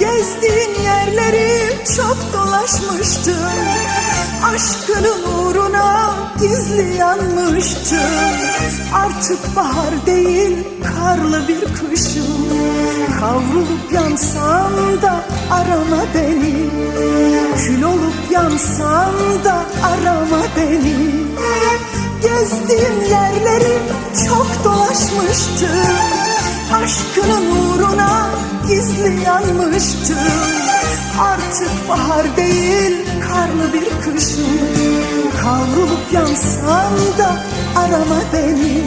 Gezdiğin yerleri çok dolaşmıştım. Aşkının uğruna gizli yanmıştım. Artık bahar değil karlı bir kışım. Kavrulup yansam da arama beni. Kül olup yansam da arama beni. Gezdiğim yerleri çok dolaşmıştım. Aşkının uğruna gizli yanmıştım. Artık bahar değil karlı bir kışım Kavrulup yansam da arama beni.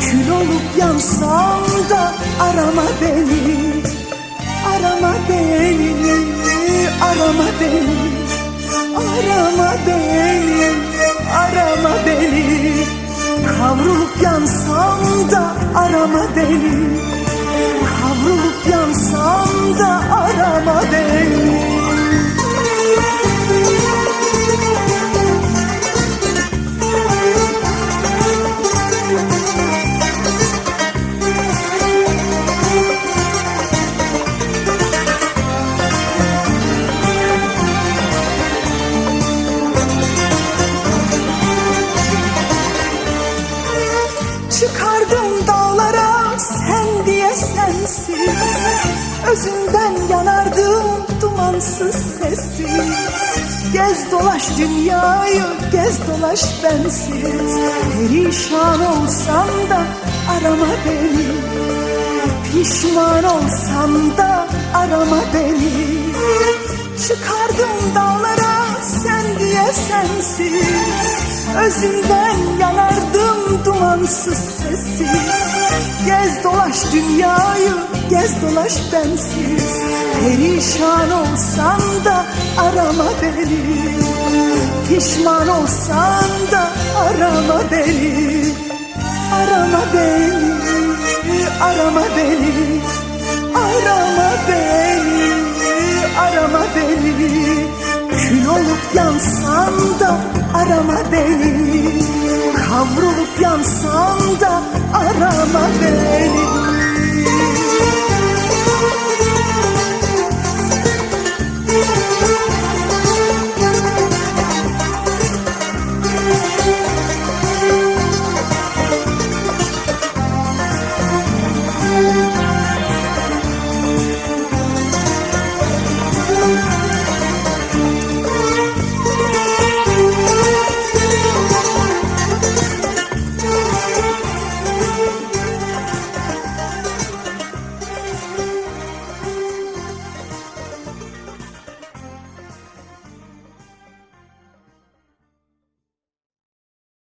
Kül olup yansam da arama beni. Arama beni, arama beni. Arama beni, arama beni. Kavrulup yansam da arama beni Özünden yanardım dumansız sessiz. Gez dolaş dünyayı gez dolaş bensiz. Perişan olsam da arama beni. Pişman olsam da arama beni. Çıkardım dağlara sen diye sensiz. Özünden yanardım dumansız sessiz Gez dolaş dünyayı gez dolaş bensiz. Perişan olsam da arama beni. Pişman olsam da arama beni. Arama beni, arama beni. Arama beni, arama beni. Kül olup yansam da arama beni. Kavrulup yansam da arama beni